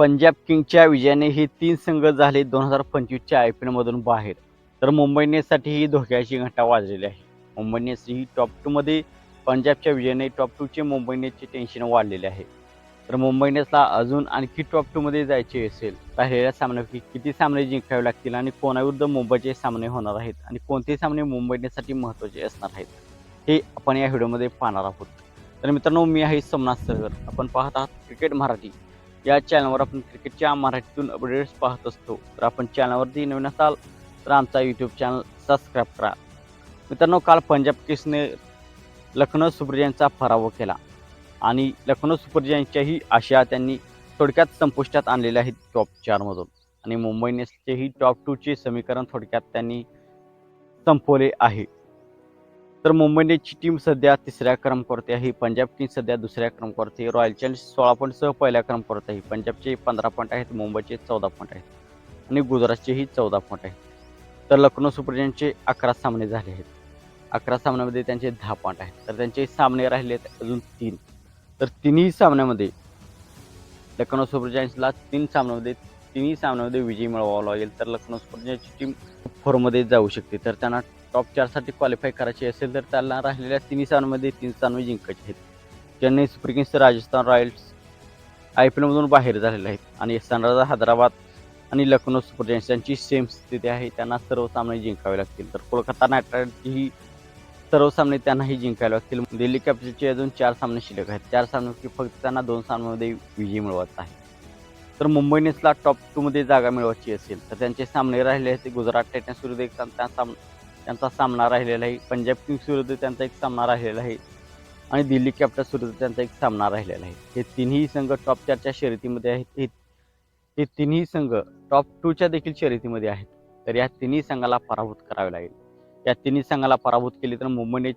पंजाब किंगच्या विजयाने हे तीन संघ झाले दोन हजार पंचवीसच्या आय पी एलमधून बाहेर. तर मुंबई इंडियन्ससाठी ही धोक्याची घंटा वाजलेली आहे. मुंबई इंडियन्स ही टॉप टूमध्ये पंजाबच्या विजयाने टॉप टूचे मुंबई इंडियन्सचे टेन्शन वाढलेले आहे. तर मुंबई इंडियन्सला अजून आणखी टॉप टूमध्ये जायचे असेल राहिलेल्या सामन्यापैकी किती सामने जिंकावे लागतील आणि कोणाविरुद्ध मुंबईचे सामने होणार आहेत आणि कोणते सामने मुंबई इंडियन्ससाठी महत्त्वाचे असणार आहेत हे आपण या व्हिडिओमध्ये पाहणार आहोत. तर मित्रांनो मी आहे सोमनाथ सरगर आपण पाहत आहात क्रिकेट मराठी. या चॅनलवर आपण क्रिकेटच्या मराठीतून अपडेट्स पाहत असतो. तर आपण चॅनलवरती नवीन असाल तर आमचा यूट्यूब चॅनल सबस्क्राईब करा. मित्रांनो काल पंजाब किंग्सने लखनौ सुपर जायंटचा पराभव केला. आणि लखनौ सुपर जायंटच्याही आशा त्यांनी थोडक्यात संपुष्टात आणलेल्या आहेत टॉप चारमधून आणि मुंबई इंडियन्सचेही टॉप टूचे समीकरण थोडक्यात त्यांनी संपवले आहे. तर मुंबई इंडियन्सची टीम सध्या तिसऱ्या क्रमांकावरती आहे. पंजाब किंग्स सध्या दुसऱ्या क्रमांकावरती आहे रॉयल चॅलेंजर्स सोळा पॉईंटसह पहिल्या क्रमांकावरती आहे. पंजाबचे पंधरा पॉईंट आहेत. मुंबईचे चौदा पॉईंट आहेत. आणि गुजरातचेही चौदा पॉईंट आहेत. तर लखनौ सुपर जायंटचे अकरा सामने झाले आहेत. अकरा सामन्यामध्ये त्यांचे दहा पॉईंट आहेत. तर त्यांचे सामने राहिले आहेत अजून तीन. तर तिन्ही सामन्यामध्ये लखनौ सुपर जायंट्सला तीन सामन्यामध्ये तिन्ही सामन्यामध्ये विजय मिळवावा लागेल. तर लखनौ सुपर जायंटची टीम फोरमध्ये जाऊ शकते. तर त्यांना टॉप चारसाठी क्वालिफाय करायचे असेल तर त्यांना राहिलेल्या तिन्ही सामन्यामध्ये तीन सामने जिंकायचे आहेत. Chennai super kings Rajasthan royals I P एलमधून बाहेर झालेले आहेत. आणि सनरायझर हैदराबाद आणि लखनौ सुपर जायंट्स यांची सेम स्थिती आहे. त्यांना सर्व सामने जिंकावे लागतील. तर कोलकाता नाईट रायडर्सचीही सर्व सामने त्यांनाही जिंकावे लागतील. दिल्ली कॅपिटल्सचे अजून चार सामने शिल्लक आहेत. चार सामन्यापैकी फक्त त्यांना दोन सामन्यामध्ये विजय मिळवायचा आहे. तर मुंबई इंडियन्सला टॉप टूमध्ये जागा मिळवायची असेल तर त्यांचे सामने राहिले आहेत गुजरात टायटन्स विरुद्ध एक साम- साम त्यांचा सामना राहिलेला आहे. पंजाब किंग्स विरुद्ध त्यांचा एक सामना राहिलेला आहे. आणि दिल्ली कॅपिटल्स विरुद्ध त्यांचा एक सामना राहिलेला आहे. हे तिन्ही संघ टॉप चारच्या शर्यतीमध्ये आहेत. हे हे तिन्ही संघ टॉप टूच्या देखील शर्यतीमध्ये आहेत. तर या तिन्ही संघाला पराभूत करावे लागेल. या तिन्ही संघाला पराभूत केली तर मुंबई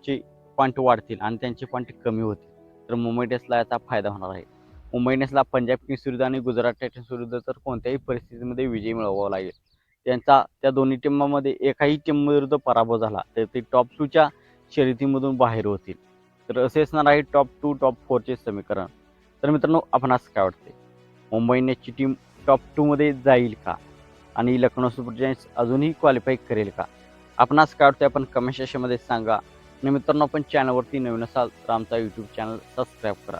पॉईंट वाढतील आणि त्यांचे पॉईंट कमी होतील. तर मुंबई इंडियन्सला याचा फायदा होणार आहे. मुंबई इंडियन्सला पंजाब किंग्स विरुद्ध आणि गुजरात टायटन्स विरुद्ध तर कोणत्याही परिस्थितीमध्ये विजय मिळवावा लागेल. त्यांचा त्या दोन्ही टीमामध्ये एकाही टीमविरुद्ध पराभव झाला तर ते टॉप टूच्या शर्यतीमधून बाहेर होतील. तर असे असणार आहे टॉप टू टॉप फोरचे समीकरण. तर मित्रांनो आपणास काय वाटते मुंबई इंडियन्सची टीम टॉप टूमध्ये जाईल का? आणि लखनौ सुपर जायंट्स अजूनही क्वालिफाय करेल का? आपणास काय वाटते आपण कमेंट सेक्शनमध्ये सांगा. आणि मित्रांनो आपण चॅनलवरती नवीन असाल तर आमचा यूट्यूब चॅनल सबस्क्राईब करा.